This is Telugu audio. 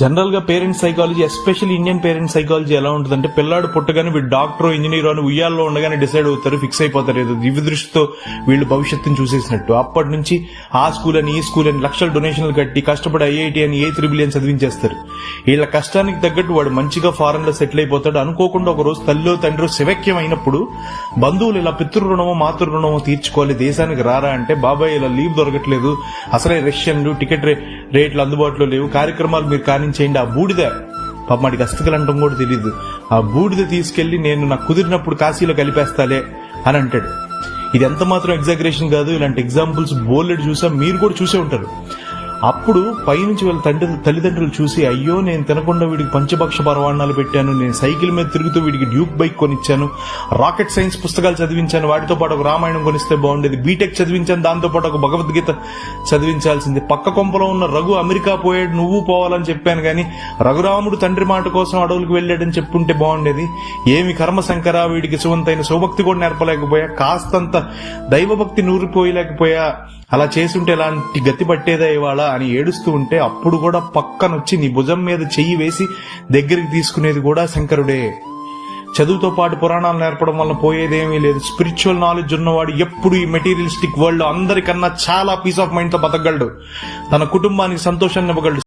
జనరల్గా parents psychology especially Indian parents psychology ఎలా ఉంటుందంటే పిల్లాడు పుట్టగానే వీడు డాక్టర్ ఇంజనీర్ అని ఉయ్యాల్లో ఉండగానే డిసైడ్ అవుతారు ఫిక్స్ అయిపోతారు. ఏదో దివ్య దృష్టితో వీళ్ళు భవిష్యత్తును చూసేసినట్టు. అప్పటి నుంచి ఆ స్కూల్ అని ఈ స్కూల్ అని లక్షల డొనేషన్లు కట్టి కష్టపడి ఐఐటి అని ఏ త్రిబుల్ అని చదివించేస్తారు. వీళ్ళ కష్టానికి తగ్గట్టు వాడు మంచిగా ఫారెన్లో సెటిల్ అయిపోతాడు. అనుకోకుండా ఒక రోజు తల్లిలో తండ్రి శివక్యం అయినప్పుడు బంధువులు ఇలా పితృ రుణమో మాతృ రుణమో తీర్చుకోవాలి దేశానికి రారా అంటే బాబాయ్ ఇలా లీవ్ దొరకట్లేదు. అసలే రష్యన్లు టికెట్ రేట్లు అందుబాటులో లేవు. కార్యక్రమాలు మీరు కానీ చేయండి ఆ బూడిద. పాప మాటికి అస్థికలు అంటాం కూడా తెలియదు ఆ బూడిద తీసుకెళ్ళి నేను నాకు కుదిరినప్పుడు కాశీలో కలిపేస్తాలే అని అంటాడు. ఇది ఎంత మాత్రం ఎగ్జాగరేషన్ కాదు ఇలాంటి ఎగ్జాంపుల్స్ బోల్డెడ్ చూసా మీరు కూడా చూసే ఉంటారు. అప్పుడు పైనుంచి వాళ్ళ తండ్రి తల్లిదండ్రులు చూసి అయ్యో నేను తినకుండా వీడికి పంచభక్ష పరవాణాలు పెట్టాను నేను సైకిల్ మీద తిరుగుతూ వీడికి డ్యూక్ బైక్ కొనిచ్చాను రాకెట్ సైన్స్ పుస్తకాలు చదివించాను వాటితో పాటు ఒక రామాయణం కొనిస్తే బాగుండేది బీటెక్ చదివించాను దాంతో పాటు ఒక భగవద్గీత చదివించాల్సింది. పక్క కొంపలో ఉన్న రఘు అమెరికా పోయాడు నువ్వు పోవాలని చెప్పాను కానీ రఘురాముడు తండ్రి మాట కోసం అడవులకు వెళ్ళాడని చెప్పుంటే బాగుండేది. ఏమి కర్మ శంకర వీడికి సువంతైన శివభక్తి కూడా నేర్పలేకపోయా కాస్తంత దైవభక్తి నూరిపోయలేకపోయా అలా చేసుంటే ఎలాంటి గతి పట్టేదా ఇవాళ అని ఏడుస్తూ ఉంటే అప్పుడు కూడా పక్కనొచ్చి నీ భుజం మీద చెయ్యి వేసి దగ్గరికి తీసుకునేది కూడా శంకరుడే. చదువుతో పాటు పురాణాలు నేర్పడం వల్ల పోయేదేమీ లేదు. స్పిరిచువల్ నాలెడ్జ్ ఉన్నవాడు ఎప్పుడు ఈ మెటీరియలిస్టిక్ వరల్డ్ అందరికన్నా చాలా పీస్ ఆఫ్ మైండ్తో బతకగలడు. తన కుటుంబానికి సంతోషాన్ని ఇవ్వగలడు.